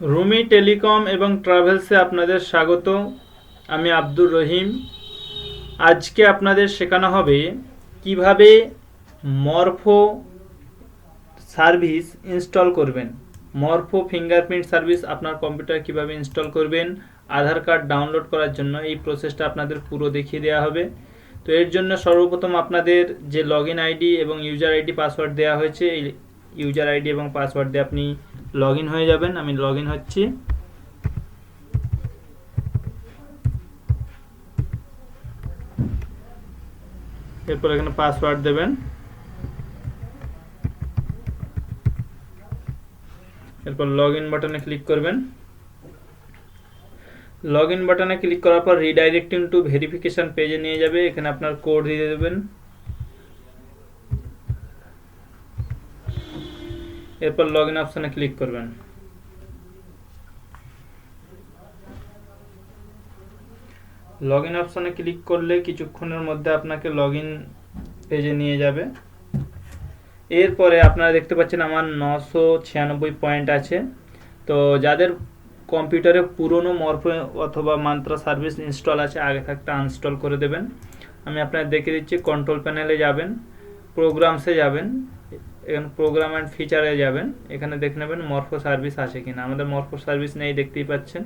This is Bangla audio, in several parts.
রুমি টেলিকম এবং ট্রাভেলসে আপনাদের স্বাগত। আমি আব্দুর রহিম। আজকে আপনাদের শেখানো হবে কীভাবে মরফো সার্ভিস ইনস্টল করবেন। মরফো ফিঙ্গারপ্রিন্ট সার্ভিস আপনার কম্পিউটার কীভাবে ইনস্টল করবেন, আধার কার্ড ডাউনলোড করার জন্য এই প্রসেসটা আপনাদের পুরো দেখিয়ে দেওয়া হবে। তো এর জন্য সর্বপ্রথম আপনাদের যে লগ আইডি এবং ইউজার আইডি পাসওয়ার্ড দেওয়া হয়েছে, এই ইউজার আইডি এবং পাসওয়ার্ড দিয়ে আপনি লগ হয়ে যাবেন, আমি লগ হচ্ছি। এরপর এখানে পাসওয়ার্ড দেবেন। এরপর লগ ইন বাটনে ক্লিক করবেন। লগ ইন বাটনে ক্লিক করার পর রিডাইরেক্টিং টু ভেরিফিকেশন পেজে নিয়ে যাবে, এখানে আপনার কোড দিয়ে দেবেন। এরপর লগ ইন অপশানে ক্লিক করবেন। লগ ইন অপশানে ক্লিক করলে কিছুক্ষণের মধ্যে আপনাকে লগ ইন পেজে নিয়ে যাবে। এরপরে আপনারা দেখতে পাচ্ছেন আমার নশো ছিয়ানব্বই পয়েন্ট আছে। তো যাদের কম্পিউটারে পুরনো মরফো অথবা মান্ত্রা সার্ভিস ইনস্টল আছে, আগে থাকতে আনস্টল করে দেবেন। আমি আপনাদের দেখে দিচ্ছি কন্ট্রোল প্যানেলে যাবেন প্রোগ্রামসে যাবেন। এখানে প্রোগ্রাম অ্যান্ড ফিচারে যাবেন। এখানে দেখে নেবেন মর্ফো সার্ভিস আছে কিনা। আমাদের মর্ফো সার্ভিস নেই, দেখতেই পাচ্ছেন।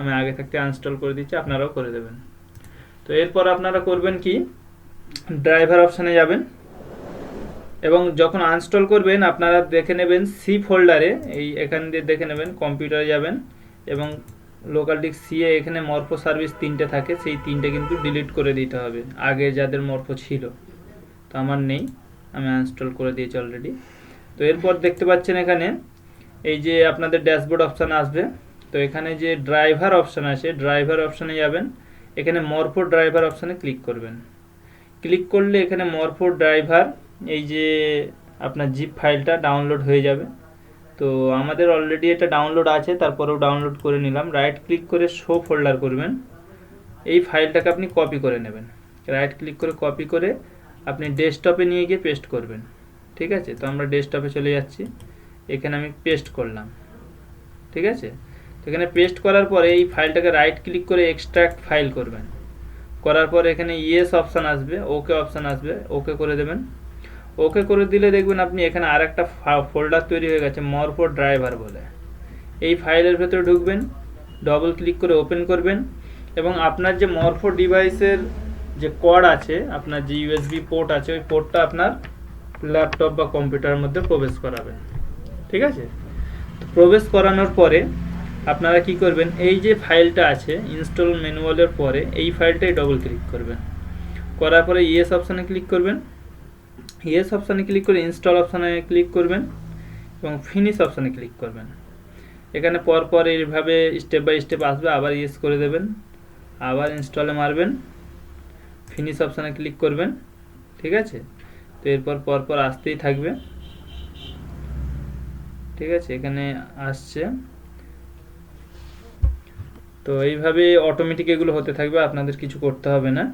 আমি আগে থাকতে আনস্টল করে দিচ্ছি, আপনারাও করে দেবেন। তো এরপর আপনারা করবেন কি? ড্রাইভার অপশানে যাবেন। এবং যখন আনস্টল করবেন, আপনারা দেখে নেবেন সি ফোল্ডারে এই এখান দিয়ে দেখে নেবেন কম্পিউটারে যাবেন। এবং লোকাল ডিস্ক সিএ এখানে মর্ফো সার্ভিস তিনটে থাকে। সেই তিনটে কিন্তু ডিলিট করে দিতে হবে। আগে যাদের মরফো ছিল। তো আমার নেই। আমি আনস্টল করে দিয়েছি অলরেডি তো এরপর দেখতে পাচ্ছেন এখানে, এই যে আপনাদের ড্যাশবোর্ড অপশান আসবে। তো এখানে যে ড্রাইভার অপশান আছে ড্রাইভার অপশানে যাবেন। এখানে মরফো ড্রাইভার অপশানে ক্লিক করবেন। ক্লিক করলে এখানে মরফো ড্রাইভার এই যে আপনার জিপ ফাইলটা ডাউনলোড হয়ে যাবে। তো আমাদের অলরেডি এটা ডাউনলোড আছে, তারপরেও ডাউনলোড করে নিলাম। রাইট ক্লিক করে শো ফোল্ডার করবেন। এই ফাইলটাকে আপনি কপি করে নেবেন। রাইট ক্লিক করে কপি করে আপনি ডেস্কটপে নিয়ে গিয়ে পেস্ট করবেন। ঠিক আছে? তো আমরা ডেস্কটপে চলে যাচ্ছি। এখানে আমি পেস্ট করলাম। ঠিক আছে? তো এখানে পেস্ট করার পরে এই ফাইলটাকে রাইট ক্লিক করে এক্সট্রাক্ট ফাইল করবেন। করার পর এখানে ইয়েস অপশান আসবে ওকে অপশান আসবে ওকে করে দেবেন। ওকে করে দিলে দেখবেন আপনি এখানে আর একটা ফোল্ডার তৈরি হয়ে গেছে মরফো ড্রাইভার বলে। এই ফাইলের ভেতরে ঢুকবেন ডবল ক্লিক করে ওপেন করবেন এবং আপনার যে মরফো ডিভাইসের যে কড আছে, আপনার যে ইউএসবি পোর্ট আছে, ওই পোর্টটা আপনার ল্যাপটপ বা কম্পিউটারের মধ্যে প্রবেশ করাবেন ঠিক আছে? প্রবেশ করানোর পরে আপনারা কি করবেন, এই যে ফাইলটা আছে ইনস্টল ম্যানুয়ালের পরে এই ফাইলটাই ডবল ক্লিক করবেন। করার পরে ইয়েস অপশানে ক্লিক করবেন। ইয়েস অপশানে ক্লিক করে ইনস্টল অপশানে ক্লিক করবেন এবং ফিনিশ অপশানে ক্লিক করবেন। এখানে পরপর এইভাবে স্টেপ বাই স্টেপ আসবে, আবার ইয়েস করে দেবেন, আবার ইনস্টলে মারবেন। ফিনিশ অপশানে ক্লিক করবেন, ঠিক আছে? তো এরপর পরপর আসতেই থাকবে। ঠিক আছে, এখানে আসছে। তো এইভাবে অটোমেটিক এগুলো হতে থাকবে, আপনাদের কিছু করতে হবে না।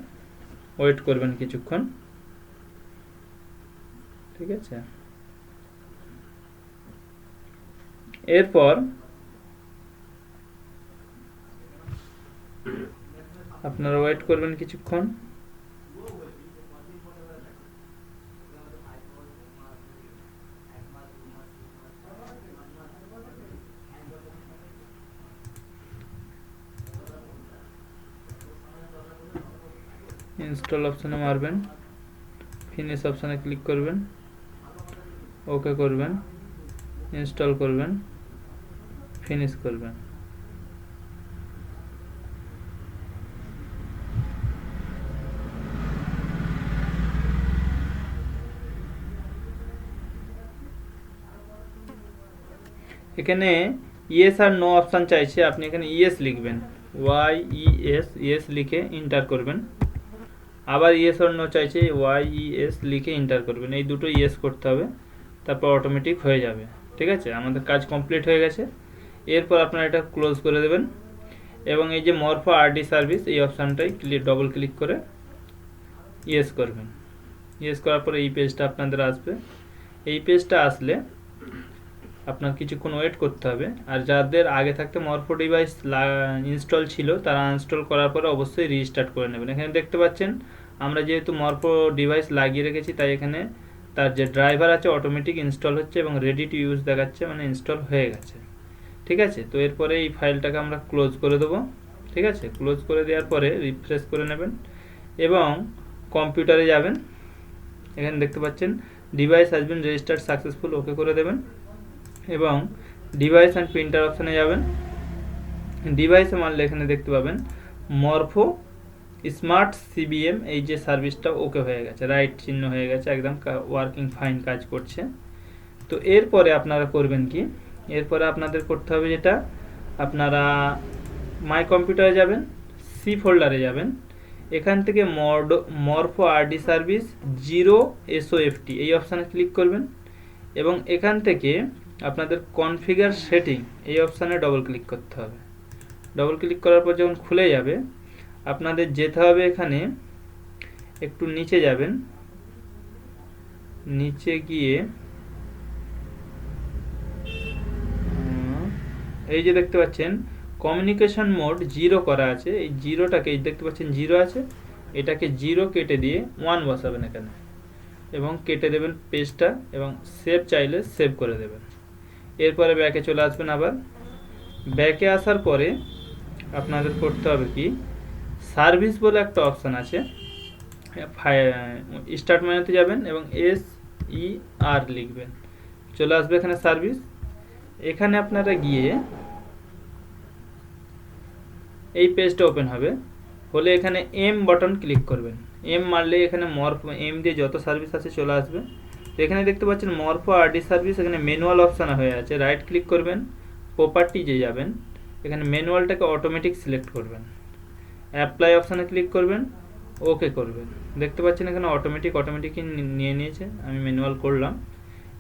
ওয়েট করবেন কিছুক্ষণ। ঠিক আছে? এরপর আপনারা ওয়েট করবেন কিছুক্ষণ। ইনস্টল অপশানে মারবেন। ফিনিশ অপশানে ক্লিক করবেন। ওকে করবেন। ইনস্টল করবেন। ফিনিশ করবেন। এখানে ইয়েস আর নো অপশান চাইছে, আপনি এখানে ইয়েস লিখবেন। ওয়াই ই এস ইয়েস লিখে ইন্টার করবেন। আবার ইয়েস আর নো চাইছে ওয়াই ই এস লিখে ইন্টার করবেন। এই দুটো ইয়েস করতে হবে, তারপর অটোমেটিক হয়ে যাবে। ঠিক আছে? আমাদের কাজ কমপ্লিট হয়ে গেছে। এরপর আপনারা এটা ক্লোজ করে দেবেন। এবং এই যে মরফো আরডি সার্ভিস এই অপশানটাই ক্লিক ডবল ক্লিক করে ইয়েস করবেন। ইয়েস করার পরে এই পেজটা আপনাদের আসবে। এই পেজটা আসলে আপনার কিছুক্ষণ ওয়েট করতে হবে। আর যাদের আগে থাকতে মরফো ডিভাইস ইনস্টল ছিল, তারা আনস্টল করার পরে অবশ্যই রিস্টার্ট করে নেবেন। এখানে দেখতে পাচ্ছেন আমরা যেহেতু মরফো ডিভাইস লাগিয়ে রেখেছি, তাই এখানে তার যে ড্রাইভার আছে অটোমেটিক ইনস্টল হচ্ছে এবং রেডি টু ইউজ দেখাচ্ছে মানে ইনস্টল হয়ে গেছে। ঠিক আছে? তো এরপরে এই ফাইলটাকে আমরা ক্লোজ করে দেবো। ঠিক আছে? ক্লোজ করে দেওয়ার পরে রিফ্রেশ করে নেবেন এবং কম্পিউটারে যাবেন। এখানে দেখতে পাচ্ছেন device has been registered successful okay করে দেবেন। এবং ডিভাইস অ্যান্ড প্রিন্টার অপশানে যাবেন। ডিভাইসে মারলে এখানে দেখতে পাবেন, মরফো স্মার্ট সিবিএম, এই যে সার্ভিসটা ওকে হয়ে গেছে, রাইট চিহ্ন হয়ে গেছে, একদম ওয়ার্কিং ফাইন কাজ করছে। তো এরপরে আপনারা করবেন কি? এরপরে আপনাদের করতে হবে যেটা, আপনারা মাই কম্পিউটারে যাবেন সি ফোল্ডারে যাবেন, এখান থেকে mod Morpho RD service zero S O F T এই অপশানে ক্লিক করবেন, এবং এখান থেকে আপনাদের কনফিগার সেটিং এই অপশানে ডবল ক্লিক করতে হবে। ডবল ক্লিক করার পর যখন খুলে যাবে আপনাদের যেতে হবে এখানে। একটু নিচে যাবেন। নিচে গিয়ে এই যে দেখতে পাচ্ছেন কমিউনিকেশন মোড জিরো করা আছে। এই জিরোটাকে দেখতে পাচ্ছেন জিরো আছে। এটাকে জিরো কেটে দিয়ে ওয়ান বসাবেন এখানে। এবং কেটে দেবেন পেজটা এবং সেভ চাইলে সেভ করে দেবেন। এরপরে ব্যাকে চলে আসবেন আবার। ব্যাকে আসার পরে আপনাদের করতে হবে কি? সার্ভিস বলে একটা অপশান আছে। স্টার্ট মেনুতে যাবেন এবং এস ই আর লিখবেন। চলে আসবে এখানে সার্ভিস। এখানে আপনারা গিয়ে এই পেজটা ওপেন হবে। হলে এখানে এম বাটন ক্লিক করবেন। এম মারলে এখানে মরফ, এম দিয়ে যত সার্ভিস আছে চলে আসবে। তো এখানে দেখতে পাচ্ছেন মরফো আরডি সার্ভিস, এখানে ম্যানুয়াল অপশান হয়ে আছে। রাইট ক্লিক করবেন। প্রপার্টিজে যাবেন, এখানে ম্যানুয়ালটাকে অটোমেটিক সিলেক্ট করবেন। অ্যাপ্লাই অপশানে ক্লিক করবেন ওকে করবেন। দেখতে পাচ্ছেন এখানে অটোমেটিক অটোমেটিকই নিয়ে নিয়েছে, আমি ম্যানুয়াল করলাম।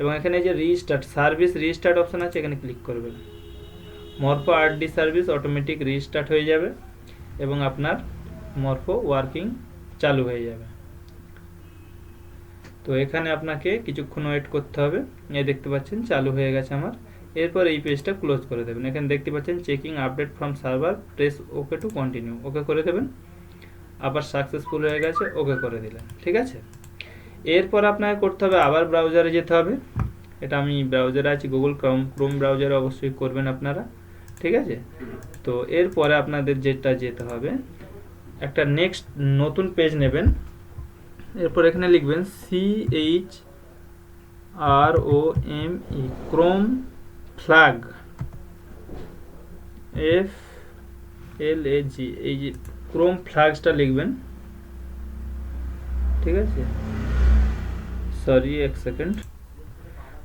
এবং এখানে যে রিস্টার্ট সার্ভিস রিস্টার্ট অপশান আছে, এখানে ক্লিক করবেন। Morpho RD service automatic restart হয়ে যাবে, এবং আপনার মরফো ওয়ার্কিং চালু হয়ে যাবে। তো এখানে আপনাকে কিছুক্ষণ ওয়েট করতে হবে। এই দেখতে পাচ্ছেন, চালু হয়ে গেছে আমার। এরপর এই পেজটা ক্লোজ করে দেবেন। এখানে দেখতে পাচ্ছেন checking update from server press okay to continue okay করে দেবেন। আবার সাকসেসফুল হয়ে গেছে ওকে করে দিলেন। ঠিক আছে? এরপর আপনাকে করতে হবে আবার ব্রাউজারে যেতে হবে। এটা আমি ব্রাউজারে আছি গুগল ক্রোম ক্রোম ব্রাউজারে অবশ্যই করবেন আপনারা। ঠিক আছে? তো এরপরে আপনাদের যেটা যেতে হবে, একটা নেক্সট নতুন পেজ নেবেন। এরপর এখানে লিখবেন C H R O M E chrome flag F L A G এই যে ক্রোম ফ্ল্যাগসটা লিখবেন। ঠিক আছে? সরি এক সেকেন্ড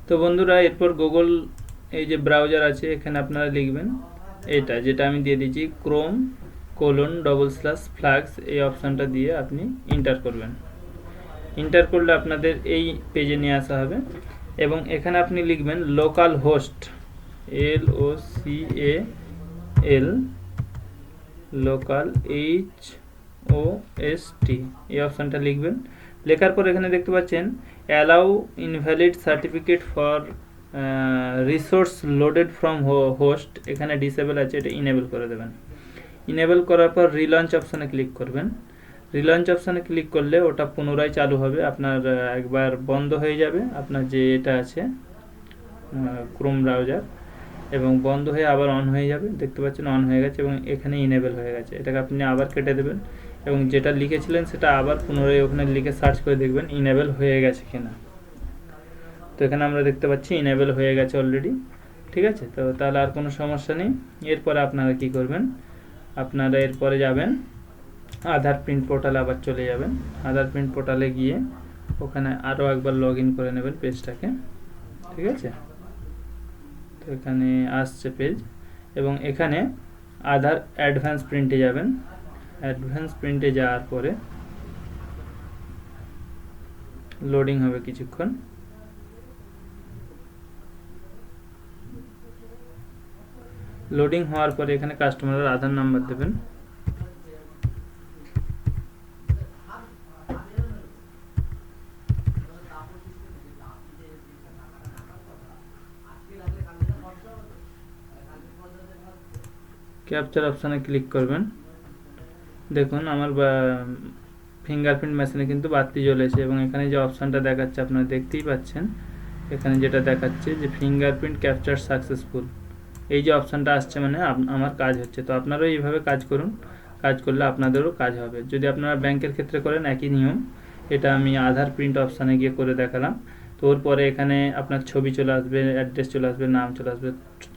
তো বন্ধুরা, এরপর গুগল এই যে ব্রাউজার আছে, এখানে আপনারা লিখবেন এটা, যেটা আমি দিয়ে দিয়েছি chrome colon double slash flags এই অপশানটা দিয়ে আপনি ইন্টার করবেন। ইন্টার করলে আপনাদের এই পেজে নিয়ে আসা হবে। এবং এখানে আপনি লিখবেন local host L O C A L local H O S T এই অপশানটা লিখবেন। লেখার পর এখানে দেখতে পাচ্ছেন allow invalid certificate for resource loaded from host এখানে ডিসেবল আছে, এটা ইনেবল করে দেবেন। ইনেবল করার পর রিলঞ্চ অপশানে ক্লিক করবেন। রিলঞ্চ অপশানে ক্লিক করলে ওটা পুনরায় চালু হবে, আপনার একবার বন্ধ হয়ে যাবে, আপনার যে এটা আছে ক্রোম ব্রাউজার এবং বন্ধ হয়ে আবার অন হয়ে যাবে। দেখতে পাচ্ছেন অন হয়ে গেছে এবং এখানে ইনেবল হয়ে গেছে। এটাকে আপনি আবার কেটে দেবেন এবং যেটা লিখেছিলেন সেটা আবার পুনরায় ওখানে লিখে সার্চ করে দেখবেন ইনেবল হয়ে গেছে কিনা। তো এখানে আমরা দেখতে পাচ্ছি ইনেবল হয়ে গেছে অলরেডি ঠিক আছে? তো তাহলে আর কোনো সমস্যা নেই। এরপরে আপনারা কি করবেন? আপনারা এরপরে যাবেন, আধার প্রিন্ট পোর্টালে আবার চলে যাবেন। আধার প্রিন্ট পোর্টালে গিয়ে ওখানে আরও একবার লগ করে নেবেন পেজটাকে ঠিক আছে? তো এখানে আসছে পেজ এবং এখানে আধার অ্যাডভান্স প্রিন্টে যাবেন। অ্যাডভান্স প্রিন্টে যাওয়ার পরে লোডিং হবে কিছুক্ষণ। লোডিং হওয়ার পরে এখানে কাস্টমারের আধার নাম্বার দেবেন। ক্যাপচার অপশানে ক্লিক করবেন। দেখুন, আমার ফিঙ্গারপ্রিন্ট মেশিনে কিন্তু বাতি জ্বলেছে এবং এখানে যে অপশানটা দেখাচ্ছে, আপনারা দেখতেই পাচ্ছেন। এখানে যেটা দেখাচ্ছে যে ফিঙ্গারপ্রিন্ট ক্যাপচার সাকসেসফুল এই যে অপশানটা আসছে মানে আমার কাজ হচ্ছে। তো আপনারাও এইভাবে কাজ করুন। কাজ করলে আপনাদেরও কাজ হবে। যদি আপনারা ব্যাংকের ক্ষেত্রে করেন, একই নিয়ম। এটা আমি আধার প্রিন্ট অপশানে গিয়ে করে দেখালাম। ওর পরে এখানে আপনার ছবি চলে আসবে অ্যাড্রেস চলে আসবে, নাম চলে আসবে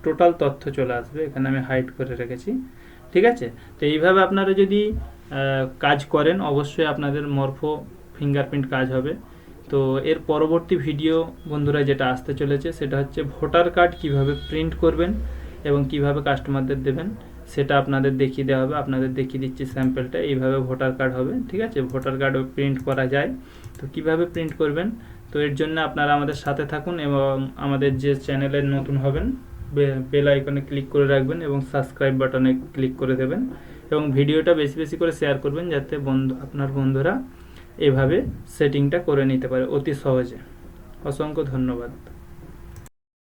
টোটাল তথ্য চলে আসবে, এখানে আমি হাইড করে রেখেছি, ঠিক আছে? তো এইভাবে আপনারা যদি কাজ করেন, অবশ্যই আপনাদের মরফো ফিঙ্গারপ্রিন্ট কাজ হবে। তো এর পরবর্তী ভিডিও বন্ধুরা যেটা আসতে চলেছে, সেটা হচ্ছে ভোটার কার্ড কীভাবে প্রিন্ট করবেন এবং কীভাবে কাস্টমারদের দেবেন, সেটা আপনাদের দেখিয়ে দেওয়া হবে, আপনাদের দেখিয়ে দিচ্ছি স্যাম্পেলটা এইভাবে ভোটার কার্ড হবে, ঠিক আছে? ভোটার কার্ডও প্রিন্ট করা যায়। তো কীভাবে প্রিন্ট করবেন? তো এর জন্য আপনারা আমাদের সাথে থাকুন এবং আমাদের যে চ্যানেলে নতুন হবেন বেল আইকনে ক্লিক করে রাখবেন এবং সাবস্ক্রাইব বাটনে ক্লিক করে দেবেন এবং ভিডিওটা বেশি বেশি করে শেয়ার করবেন যাতে বন্ধু, আপনার বন্ধুরা এভাবে সেটিংটা করে নিতে পারে অতি সহজে। অসংখ্য ধন্যবাদ।